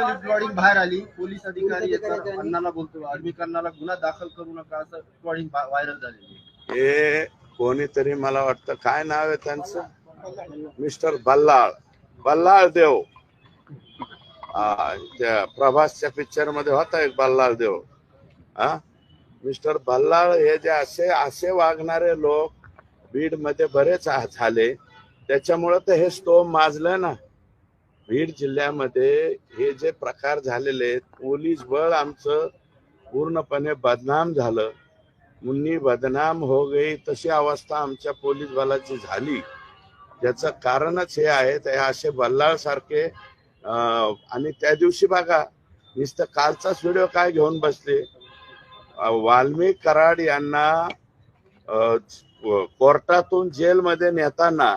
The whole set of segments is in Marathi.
रिकॉर्डिंग बाहेर आली. पोलीस अधिकारी येतात अण्णाला बोलतो आर्मीकरणाला गुन्हा दाखल करू नका असं रिकॉर्डिंग व्हायरल झालेली हे कोणीतरी मला वाटतं काय नाव आहे त्यांचं? मिस्टर बल्लाळ. बल्लाळ देव. हा, त्या प्रभासच्या पिक्चरमध्ये होता एक बल्लाळ देव. हा? मिस्टर बल्लाळ हे जे असे असे वागणारे लोक बीडमध्ये बरेच झाले. त्याच्यामुळे तर हे स्टोम माजलं ना. बीड जिल्ह्यामध्ये हे जे प्रकार झालेले आहेत पोलीस बळ आमचं पूर्णपणे बदनाम झालं. मुन्नी बदनाम हो गई तशी अवस्था आमच्या पोलीस बलाची झाली. त्याचं कारणच हे आहे ते असे बल्लाळ सारखे आणि त्या दिवशी बघा नुसतं कालचाच व्हिडिओ काय घेऊन बसले? वाल्मिक कराड यांना कोर्टातून जेलमध्ये नेताना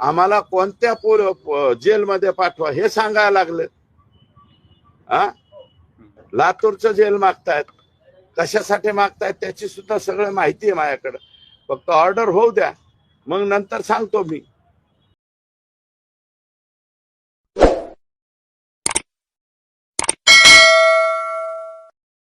आम्हाला कोणत्या पोर जेलमध्ये पाठवा हे सांगायला लागलं. हा लातूरचं जेल मागतायत. कशासाठी मागतायत त्याची सुद्धा सगळं माहिती आहे माझ्याकडं. फक्त ऑर्डर होऊ द्या. मग नंतर सांगतो मी.